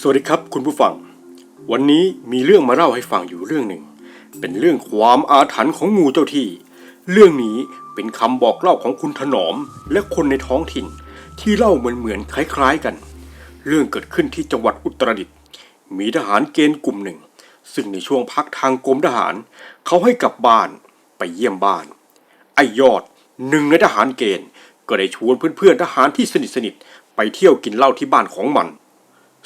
สวัสดีครับคุณผู้ฟัง วันนี้มีเรื่องมาเล่าให้ฟังอยู่เรื่องหนึ่ง เป็นเรื่องความอาถรรพ์ของงูเจ้าที่ เรื่องนี้เป็นคำบอกเล่าของคุณถนอมและคนในท้องถิ่น ที่เล่าเหมือนเหมือนคล้ายๆกัน เรื่องเกิดขึ้นที่จังหวัดอุตรดิตถ์มีทหารเกณฑ์กลุ่มหนึ่ง ซึ่งในช่วงพักทางกรมทหาร เขาให้กลับบ้านไปเยี่ยมบ้าน ไอ้ยอดหนึ่งในทหารเกณฑ์ ก็ได้ชวนเพื่อนๆทหารที่สนิทสนิทๆไปเที่ยวกินเหล้าที่บ้านของมัน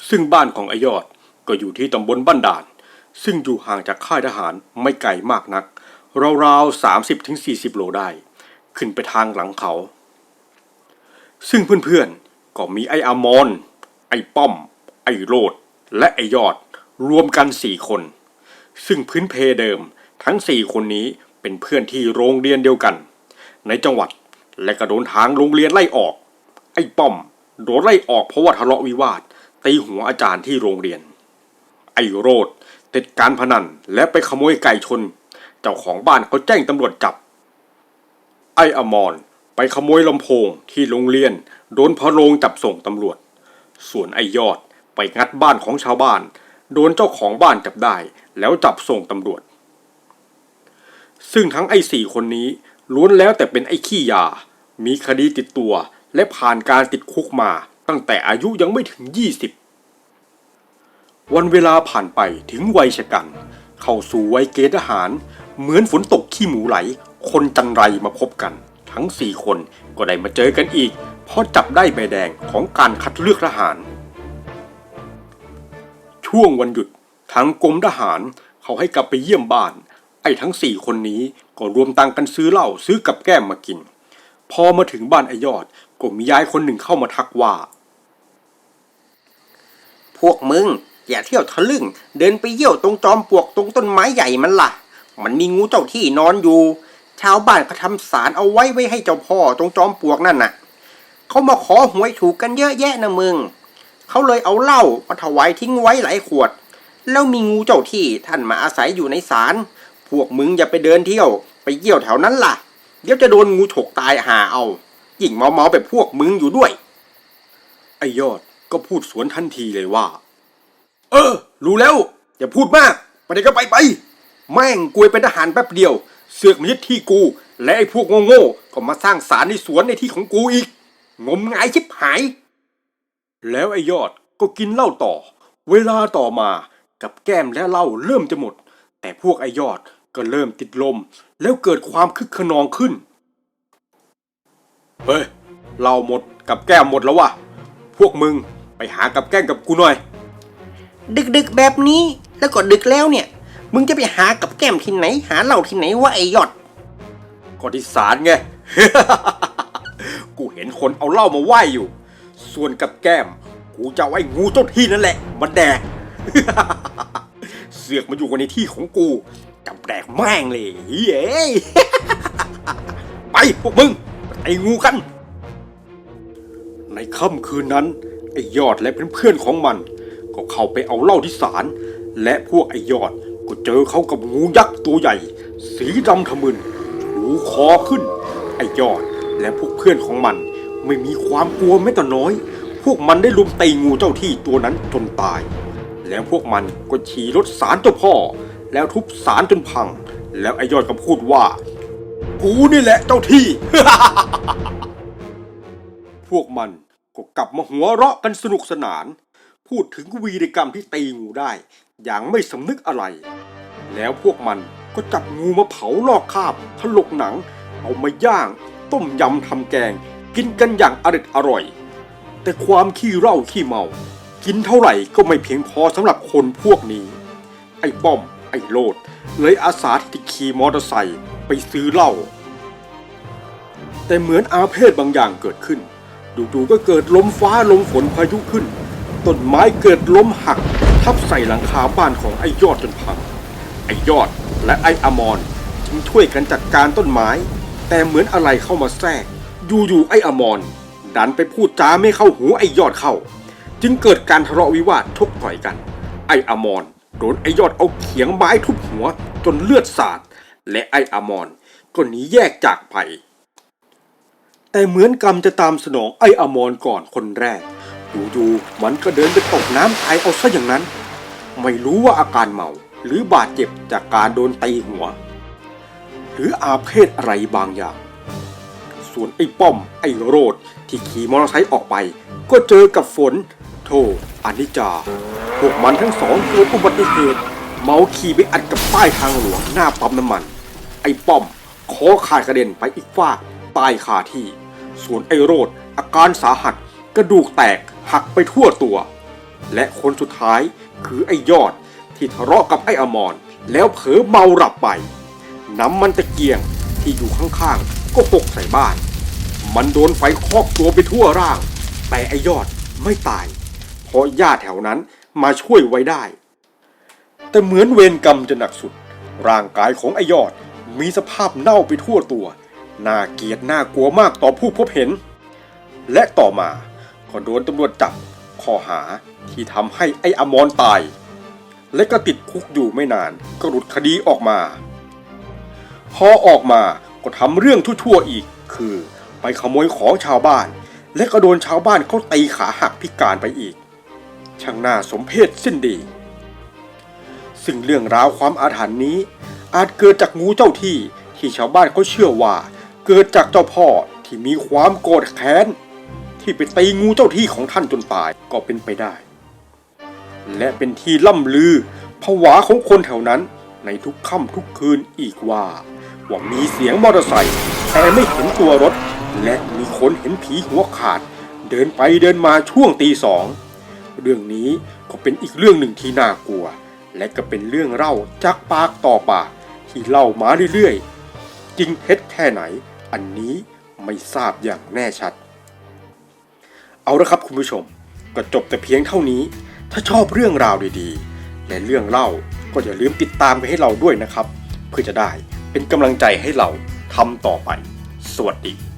ซึ่งบ้านของอยอดก็อยู่ที่ตำบลบ้านด่าน ซึ่งอยู่ห่างจากค่ายทหารไม่ไกลมากนัก ราวๆสามสิบถึงสี่สิบโลได้ ขึ้นไปทางหลังเขา ซึ่งเพื่อนๆ ก็มีไออามอน ไอป้อม ไอโรด และไอยอด รวมกันสี่คน ซึ่งพื้นเพเดิมทั้งสี่คนนี้เป็นเพื่อนที่โรงเรียนเดียวกัน ในจังหวัดและก็โดนทางโรงเรียนไล่ออก ไอ้ป้อม โดนไล่ออกเพราะว่าทะเลาะวิวาท ตีหัวอาจารย์ที่โรงเรียน ไอ้โรดติดการพนันและไปขโมยไก่ชน เจ้าของบ้านเขาแจ้งตำรวจจับ ไอ้อมรไปขโมยลำโพงที่โรงเรียน โดนพระโรงจับส่งตำรวจ ส่วนไอ้ยอดไปงัดบ้านของชาวบ้าน โดนเจ้าของบ้านจับได้ แล้วจับส่งตำรวจ ซึ่งทั้งไอ้สี่คนนี้ล้วนแล้วแต่เป็นไอ้ขี้ยา มีคดีติดตัวและผ่านการติดคุกมา ตั้งแต่อายุยังไม่ถึง 20 วันเวลาผ่านไปถึงวัยชะกัน เข้าสู่วัยเกณฑ์ทหาร เหมือนฝนตกขี้หมูไหล คนจันไรมาพบกัน ทั้งสี่คนก็ได้มาเจอกันอีก เพราะจับได้ใบแดงของการคัดเลือกทหาร ช่วงวันหยุดทางกรมทหารเขาให้กลับไปเยี่ยมบ้าน ไอ้ทั้งสี่คนนี้ก็รวมตังค์กันซื้อเหล้าซื้อกับแก้มมากิน พอมาถึงบ้านไอ้ยอด ก็มียายคนหนึ่งเข้ามาทักว่า พวกมึง อย่าเที่ยวทะลึ่ง เดินไปเยี่ยวตรงจอมปลวกตรงต้นไม้ใหญ่มันล่ะ มันมีงูเจ้าที่นอนอยู่ ชาวบ้านเขาทำสารเอาไว้ไว้ให้เจ้าพ่อตรงจอมปลวกนั่นน่ะ เขามาขอหวยถูกกันเยอะแยะนะมึง เขาเลยเอาเหล้ามาถวายทิ้งไว้หลายขวด แล้วมีงูเจ้าที่ท่านมาอาศัยอยู่ในศาล พวกมึงอย่าไปเดินเที่ยว ไปเยี่ยวแถวนั้นล่ะ เดี๋ยวจะโดนงูฉกตายหาเอา ยิ่งเมาเมาๆแบบพวกมึงอยู่ด้วย ไอ้ยอดก็พูดสวนทันทีเลยว่า เออ รู้แล้ว อย่าพูดมากไปไหนก็ไปไป แม่งกวยเป็นทหารแป๊บเดียว เสือกมายึดที่กู และไอ้พวกโง่ๆก็มาสร้างศาลในสวนในที่ของกูอีก งมงายชิบหาย แล้วไอ้ยอดก็กินเหล้าต่อ เวลาต่อมากับแก้มและเหล้าเริ่มจะหมด แต่พวกไอ้ยอดก็เริ่มติดลม แล้วเกิดความคึกขนองขึ้น เฮ้ยเหล้าหมดกับแก้มหมดแล้ววะพวกมึงไปหากับแก้มกับกูหน่อย ดึกดึกๆแบบนี้แล้วก็ดึกแล้วเนี่ย มึงจะไปหากับแก้มที่ไหน หาเหล้าที่ไหนวะไอ้ยอด ก็ที่ศาลไง กูเห็นคนเอาเหล้ามาไหว้อยู่ ส่วนกับแก้ม กูจะเอาไอ้งูเจ้าที่นั่นแหละมาแดก เสือกมาอยู่กันในที่ของกูจับแดกแม่งเลยเฮ้ย ไปพวกมึง ไอ้งูกัน ในค่ำคืนนั้น ไอ้ยอดและเพื่อนๆของมัน ก็เข้าไปเอาเหล้าที่ศาลและพวกไอ้ยอดก็เจอเขากับงูยักษ์ตัวใหญ่ สีดำทะมึนชูคอขึ้น ไอ้ยอดและพวกเพื่อนของมัน ไม่มีความกลัวแม้แต่น้อย พวกมันได้ลุมตีงูเจ้าที่ตัวนั้นจนตาย แล้วพวกมันก็ฉี่รถสารเจ้าพ่อ แล้วทุบสารจนพัง แล้วไอ้ยอดก็พูดว่า กูนี่แหละเจ้าที่ พวกมันก็กลับมาหัวเราะกันสนุกสนาน พูดถึงวีรกรรมที่ตีงูได้ อย่างไม่สำนึกอะไร แล้วพวกมันก็จับงูมาเผาลอกคราบถลกหนัง เอามาย่าง ต้มยำทำแกง กินกันอย่างอร็ดอร่อย แต่ความขี้เหล้าขี้เมา กินเท่าไหร่ก็ไม่เพียงพอสำหรับคนพวกนี้ ไอ้ป้อม ไอ้โลด เลยอาสาที่ขี่มอเตอร์ไซค์ ไปซื้อเหล้าแต่เหมือนอาเพศบางอย่างเกิดขึ้น ดูๆก็เกิดลมฟ้าลมฝนพายุขึ้น ต้นไม้เกิดล้มหัก ทับใส่หลังคาบ้านของไอ้ยอดจนพัง ไอ้ยอดและไอ้อมรจึงช่วยกันจัดการต้นไม้ แต่เหมือนอะไรเข้ามาแทรก อยู่ๆไอ้อมรดันไปพูดจาไม่เข้าหูไอ้ยอดเข้า จึงเกิดการทะเลาะวิวาทชกต่อยกัน ไอ้อมรโดนไอ้ยอดเอาเขียงไม้ทุบหัวจนเลือดสาด และไอ้อมรก็หนีแยกจากไป แต่เหมือนกรรมจะตามสนองไอ้อมรก่อนคนแรกอยู่ๆมันก็เดินไปตกน้ำตายเอาซะอย่างนั้น ไม่รู้ว่าอาการเมาหรือบาดเจ็บจากการโดนตีหัว หรืออาเพศอะไรบางอย่าง ส่วนไอ้ป้อมไอ้โรดที่ขี่มอเตอร์ไซค์ออกไป ก็เจอกับฝนโธ่อนิจจาพวกมันทั้งสองเกิดอุบัติเหตุ เมาขี่ไปอัดกับป้ายทางหลวงหน้าปั๊มน้ำมัน ไอ้ป้อมคอขาดกระเด็นไปอีกฟาตายคาที่ ส่วนไอ้โรดอาการสาหัสกระดูกแตกหักไปทั่วตัว และคนสุดท้ายคือไอ้ยอดที่ทะเลาะกับไอ้อมรแล้วเผลอเมาหลับไป น้ำมันตะเกียงที่อยู่ข้างๆ ก็หกใส่บ้าน มันโดนไฟคอกตัวไปทั่วร่าง แต่ไอ้ยอดไม่ตาย เพราะญาติแถวนั้นมาช่วยไว้ได้ แต่เหมือนเวรกรรมจะหนักสุด ร่างกายของไอ้ยอดมีสภาพเน่าไปทั่วตัว น่าเกลียดน่ากลัวมากต่อผู้พบเห็น และต่อมาก็โดนตำรวจจับข้อหาที่ทำให้ไอ้อมรตาย และก็ติดคุกอยู่ไม่นานก็หลุดคดีออกมา พอออกมาก็ทำเรื่องทั่วๆอีก คือไปขโมยของชาวบ้าน และก็โดนชาวบ้านเขาตีขาหักพิการไปอีก ช่างน่าสมเพชสิ้นดี ซึ่งเรื่องราวความอาถรรพ์นี้ อาจเกิดจากงูเจ้าที่ที่ชาวบ้านเขาเชื่อว่า เกิดจากเจ้าพ่อที่มีความโกรธแค้น ที่ไปตีงูเจ้าที่ของท่านจนตายก็เป็นไปได้ และเป็นที่ล่ำลือผวาของคนแถวนั้นในทุกค่ำทุกคืนอีกว่า ว่ามีเสียงมอเตอร์ไซค์แต่ไม่เห็นตัวรถ และมีคนเห็นผีหัวขาด เดินไปเดินมาช่วงตีสอง เรื่องนี้ก็เป็นอีกเรื่องหนึ่งที่น่ากลัว และก็เป็นเรื่องเล่าจากปากต่อปากที่เล่ามาเรื่อยๆ จริงเท็จแค่ไหน อันนี้ไม่ทราบอย่างแน่ชัด เอาละครับคุณผู้ชม ก็จบแต่เพียงเท่านี้ ถ้าชอบเรื่องราวดีๆ และเรื่องเล่าก็อย่าลืมติดตามไปให้เราด้วยนะครับ เพื่อจะได้เป็นกำลังใจให้เราทำต่อไป สวัสดี